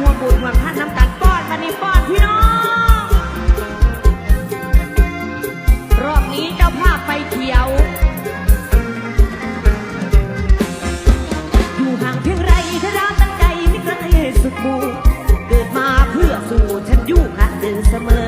หัวบุญหัวพันน้ำกันป้อนมันนี่ป้อนพี่น้อง รอบนี้เจ้าภาพไปเขียว อยู่ห่างเพียงไรถ้าดาวตั้งใจไม่ไกลสุดบูเกิดมาเพื่อสู่ฉันอยู่หัดเดินเสมอ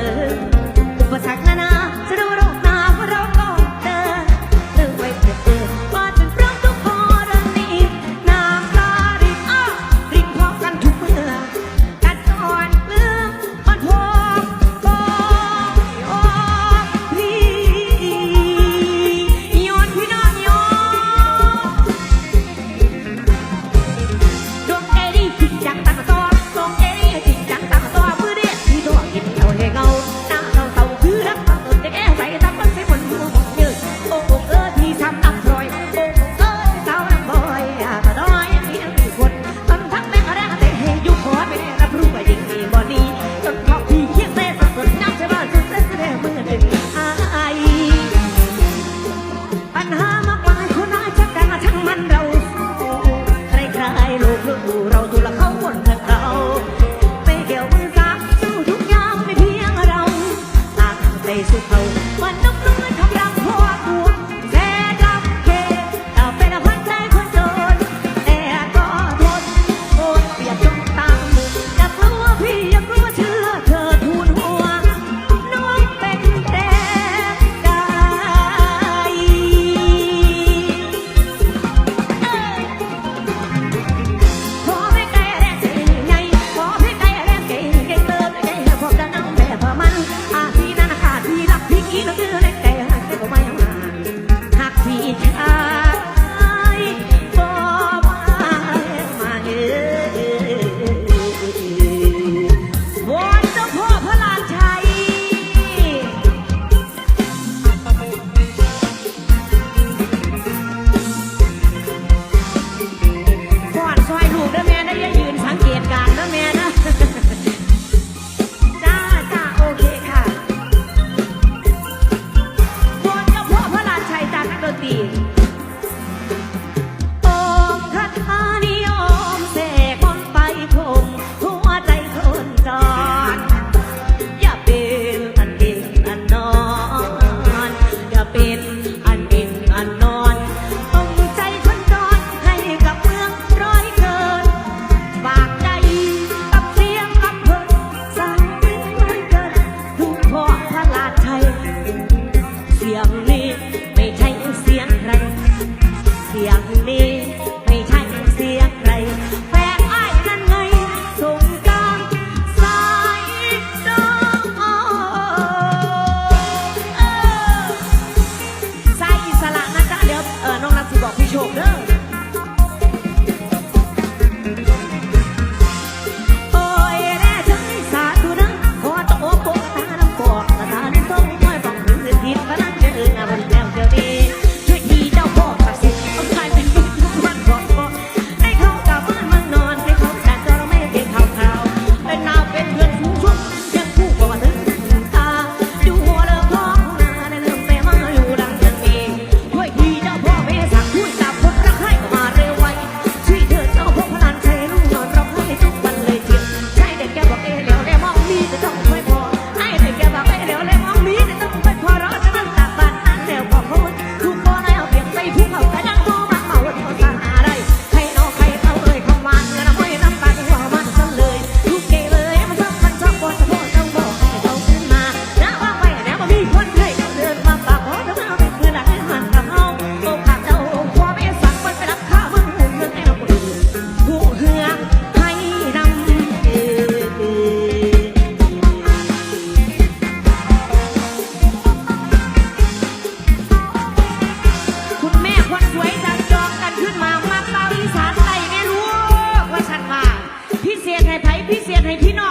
ให้พี่น้อง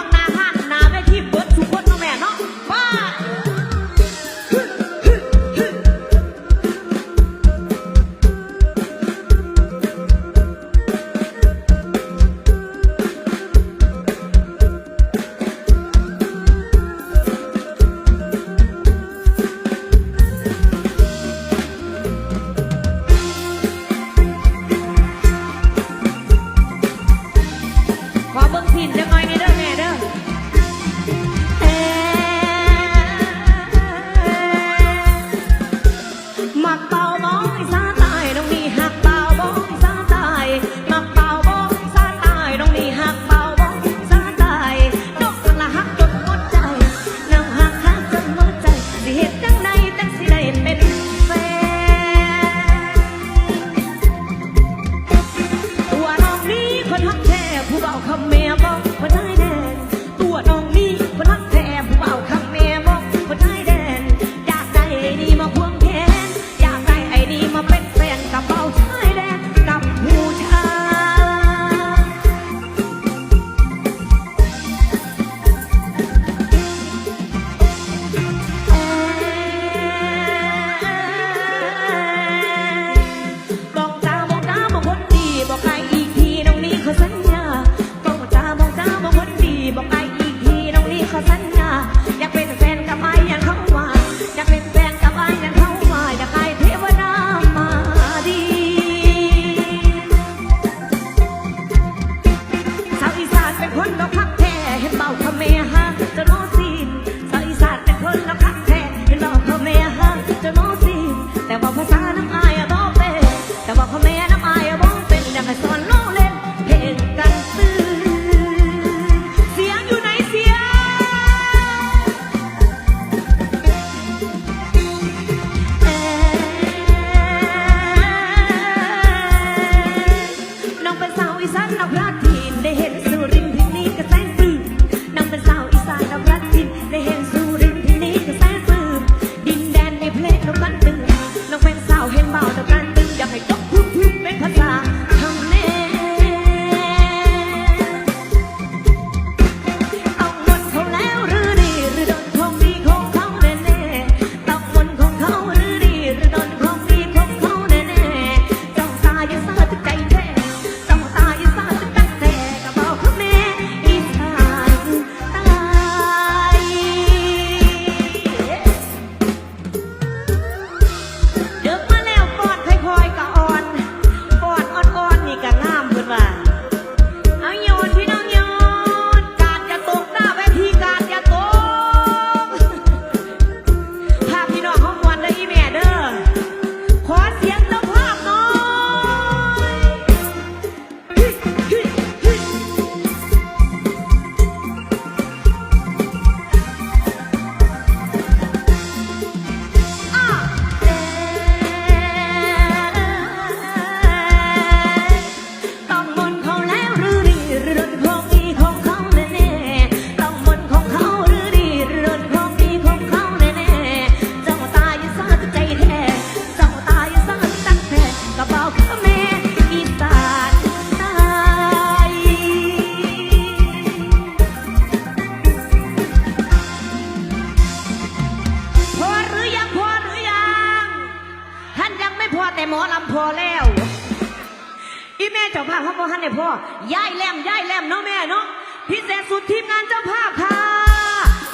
เขาบอฮันเน่พ่อย่ายแลมย่ายแลมเนาะแม่เนาะพิเศษสุดทีมงานเจ้าภาพค่ะ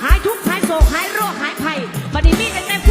หายทุกหายโศกหายโรคหายภัยบัดนี้มีแต่เต็ม